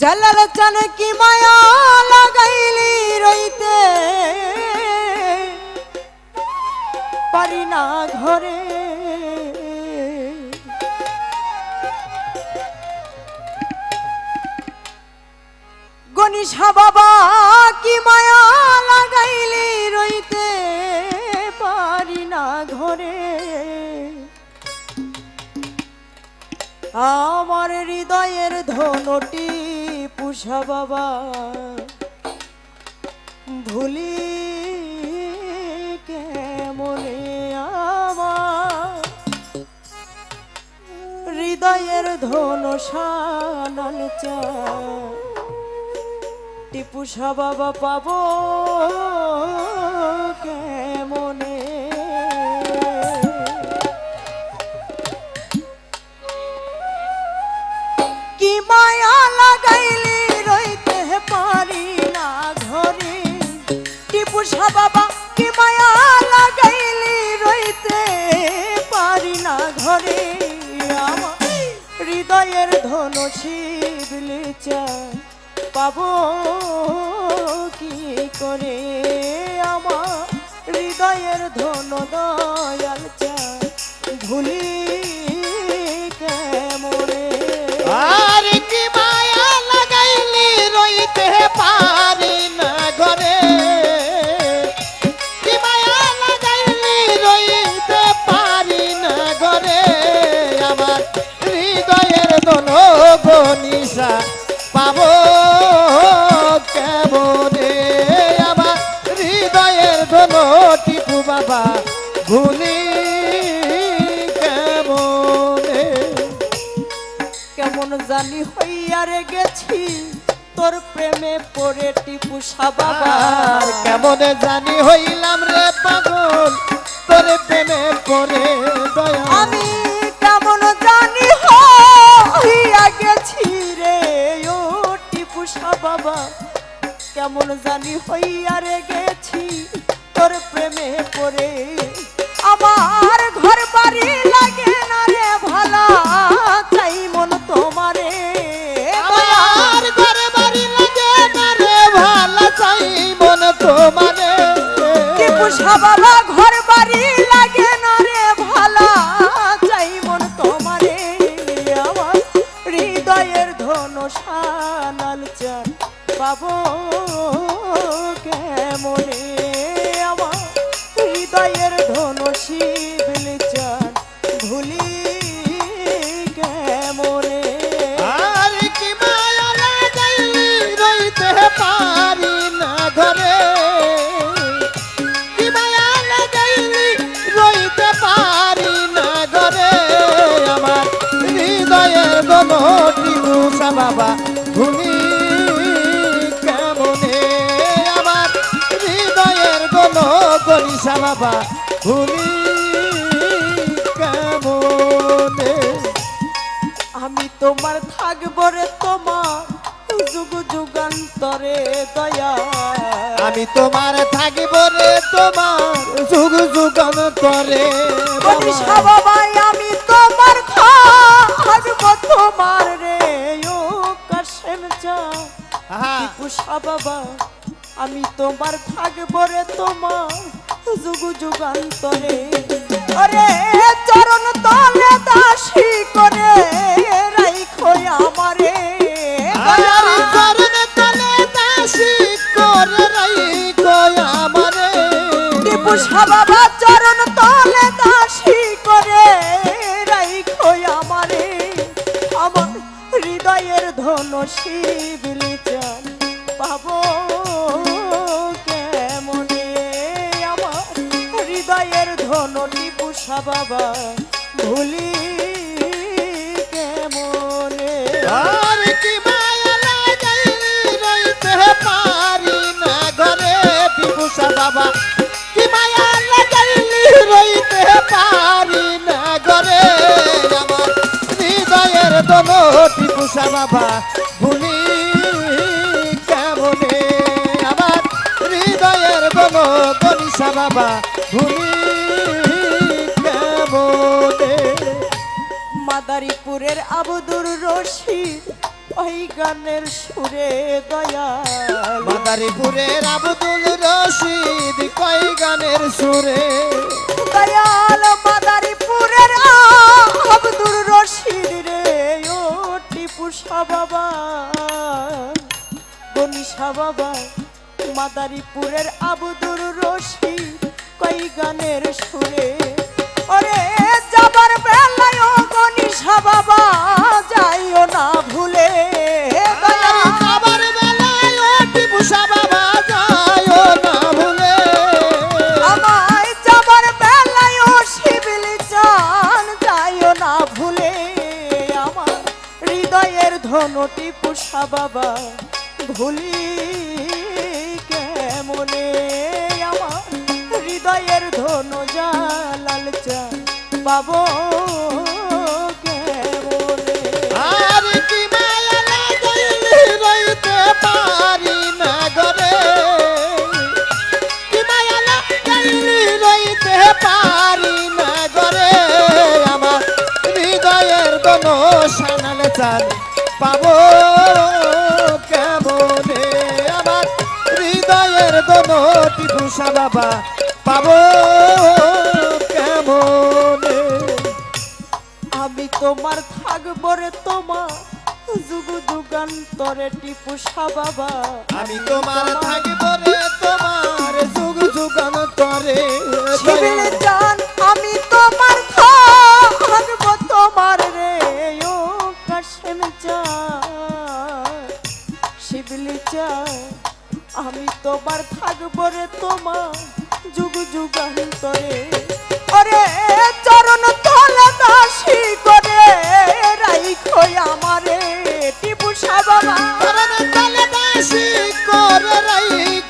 জালাল চান কি মায়া লাগাইলি রইতে? পারি না ঘরে। গণিসা বাবা, কি মায়া লাগাইলি রইতে? পারি না ঘরে। আমার হৃদয়ের ধনটি পুষা বাবা, ভুলি কেমনে আমার? হৃদয়ের ধন সানাল টিপুষা বাবা পাবো কেমনে? কি মায়া লাগাইলি হৃদয়ের ধনু শিবলি চায় পাবো। গনিসা পাবো কেমনে? আমার হৃদয়ের দোন টিপু বাবা ভুলি কেমনে? কেমন জানি হইয়ারে গেছি তোর প্রেমে পড়ে টিপু বাবা। আর কেমন জানি হইলাম রে পাগল তোর প্রেমে পড়ে কেমন জানি হইয়ারে গেছি তোর প্রেমে পড়ে। আমার ঘর বাড়ি লাগে না রে ভালা চাই মন তোমারে। আমার ঘরে বাড়ি লাগে না রে ভালো চাই মন তোমারে। বাবা ঘর বাড়ি লাগে না রে ভালা চাই মন তোমারে। আমার হৃদয়ের ধন সানাল চান পাবো মুসা বাবা কেমনে? আমার হৃদয়ের বাবা কেমনে? আমি তোমার থাকব রে তোমার যুগ যুগান্তরে দয়া। আমি তোমার থাকিব রে তোমার যুগ যুগান্তরে বাবাই আমি তোমার তোমার রে ও কাশেম পুষা বাবা আমি তোমার থাকব রে তোমার যুগ যুগান্তরে। আরে চরণ তলে দাসী করে রাইখো আমারে। আয়ারি চরণ তলে দাসী করে রাইখো আমারে। পুষা বাবা চরণ শিবলি চান পাবো কেমনে? আমার হৃদয়ের ধন টিপুষা বাবা, ভুলি কেমনে? আর কি মায়া লাগাইলি রইতে পারি না ঘরে বিভূষা বাবা। কি মায়া লাগাইলি রইতে পারি না ঘরে আমার হৃদয়ের দনটি পুষা বাবা ভুলি কেমনে? আমার হৃদয়ের দন গনিসা বাবা ভুলি কেমনে? মাদারীপুরের আবুদুর রশিদ ওই গানের সুরে দয়াল। মাদারীপুরের আব্দুল রশিদ কই গানের সুরে? দয়াল বাবা মাদারীপুরের আব্দুর রশিদ কই গানের সুরে? ওরে যাবার বেলায় গনিশা বাবা, যাইও না ভুলে। ধনটি পুষা বাবা, ভুলি কেমনে আমার হৃদয়ের ধন জালাল চান পাবো কেমনে হৃদয়ের দন টিপুষা বাবা পাবো কেমনে? আমি তোমার থাকব রে তোমার যুগ যুগান্তরে টিপু শাহ বাবা। আমি তোমার থাকিব রে তোমার যুগ যুগান তরে জান আমি তোমার থাকব তোমার রে ও কাশেম চান শিবিলি চান আমি তোমার থাকব রে তোমার যুগ যুগান্তরে। ওরে চরণ তলে দাসি করে রাইখো আমারে টিপু শাহ বাবা চরণ তলে দাসি করে রাইখো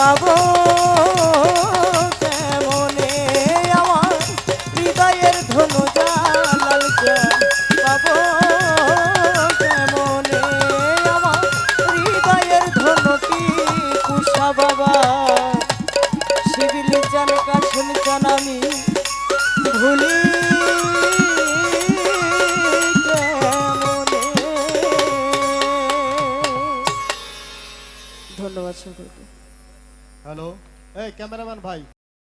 পাবো। ক্যামেরাম্যান ভাই।